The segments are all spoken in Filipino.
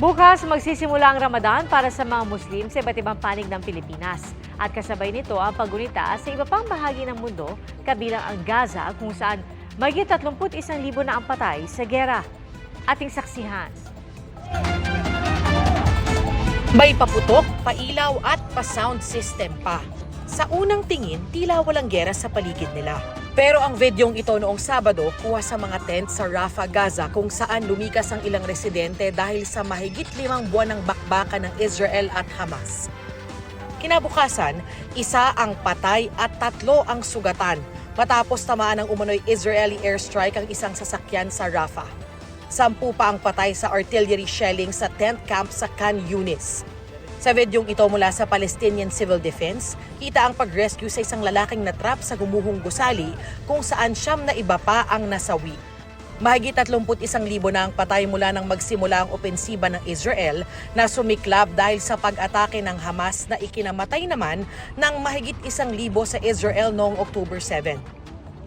Bukas magsisimula ang Ramadan para sa mga Muslim sa iba't ibang panig ng Pilipinas. At kasabay nito ang paggunita sa iba pang bahagi ng mundo, kabilang ang Gaza kung saan magiging 31,000 na ang patay sa gera. Ating saksihan. May paputok, pailaw at pa-sound system pa. Sa unang tingin, tila walang gera sa paligid nila. Pero ang videong ito noong Sabado kuha sa mga tent sa Rafah, Gaza kung saan lumikas ang ilang residente dahil sa mahigit limang buwan ng bakbakan ng Israel at Hamas. Kinabukasan, isa ang patay at tatlo ang sugatan matapos tamaan ng umunoy Israeli airstrike ang isang sasakyan sa Rafah. Sampu pa ang patay sa artillery shelling sa tent camp sa Khan Yunis. Sa videong ito mula sa Palestinian Civil Defense, kita ang pag-rescue sa isang lalaking natrap sa gumuhong gusali kung saan siyam na iba pa ang nasawi. Mahigit 31,000 na ang patay mula nang magsimula ang opensiba ng Israel na sumiklab dahil sa pag-atake ng Hamas na ikinamatay naman ng mahigit 1,000 sa Israel noong October 7.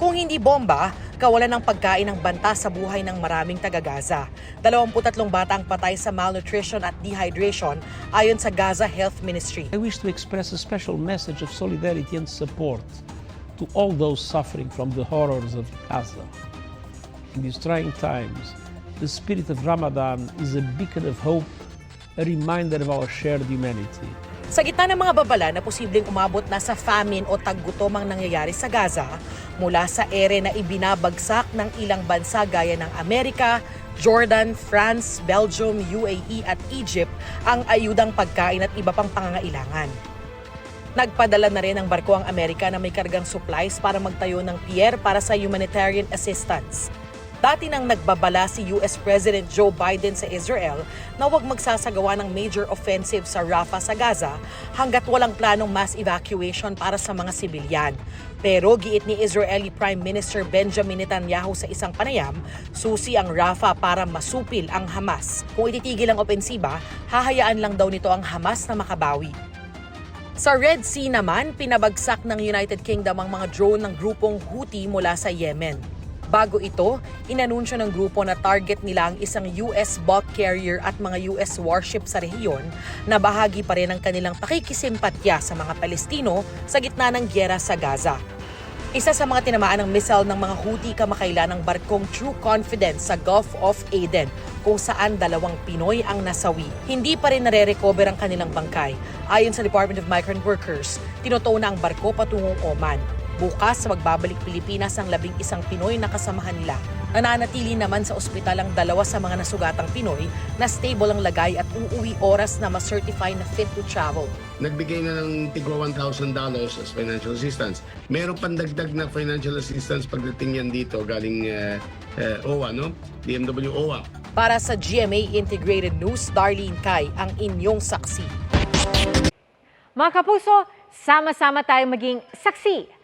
Kung hindi bomba, kawalan ng pagkain ng banta sa buhay ng maraming taga-Gaza. 23 bata ang patay sa malnutrition at dehydration ayon sa Gaza Health Ministry. I wish to express a special message of solidarity and support to all those suffering from the horrors of Gaza. In these trying times, the spirit of Ramadan is a beacon of hope, a reminder of our shared humanity. Sa gitna ng mga babala na posibleng umabot na sa famine o taggutom ang nangyayari sa Gaza, mula sa ere na ibinabagsak ng ilang bansa gaya ng Amerika, Jordan, France, Belgium, UAE at Egypt ang ayudang pagkain at iba pang pangangailangan. Nagpadala na rin ang barko ang Amerika na may kargang supplies para magtayo ng pier para sa humanitarian assistance. Dati nang nagbabala si US President Joe Biden sa Israel na huwag magsasagawa ng major offensive sa Rafah sa Gaza hanggat walang planong mass evacuation para sa mga sibilyan. Pero giit ni Israeli Prime Minister Benjamin Netanyahu sa isang panayam, susi ang Rafah para masupil ang Hamas. Kung ititigil ang opensiba, hahayaan lang daw nito ang Hamas na makabawi. Sa Red Sea naman, pinabagsak ng United Kingdom ang mga drone ng grupong Houthi mula sa Yemen. Bago ito, inanunsyo ng grupo na target nila ang isang US bulk carrier at mga US warship sa rehiyon na bahagi pa rin ng kanilang pakikisimpatya sa mga Palestino sa gitna ng gyera sa Gaza. Isa sa mga tinamaan ng missile ng mga Houthi kamakailan ng barkong True Confidence sa Gulf of Aden kung saan dalawang Pinoy ang nasawi. Hindi pa rin nare-recover ang kanilang bangkay. Ayon sa Department of Migrant Workers, tinutuon na ang barko patungong Oman. Bukas, magbabalik Pilipinas ang labing isang Pinoy na kasamahan nila. Nananatili naman sa ospital ang dalawa sa mga nasugatang Pinoy na stable ang lagay at uuwi oras na ma-certify na fit to travel. nagbigay na ng tigwa $1,000 as financial assistance. Meron pang dagdag na financial assistance pagdating yan dito galing uh, uh, OWA, no? DMW OWA. Para sa GMA Integrated News, Darlene Kai ang inyong saksi. Mga kapuso, sama-sama tayong maging saksi.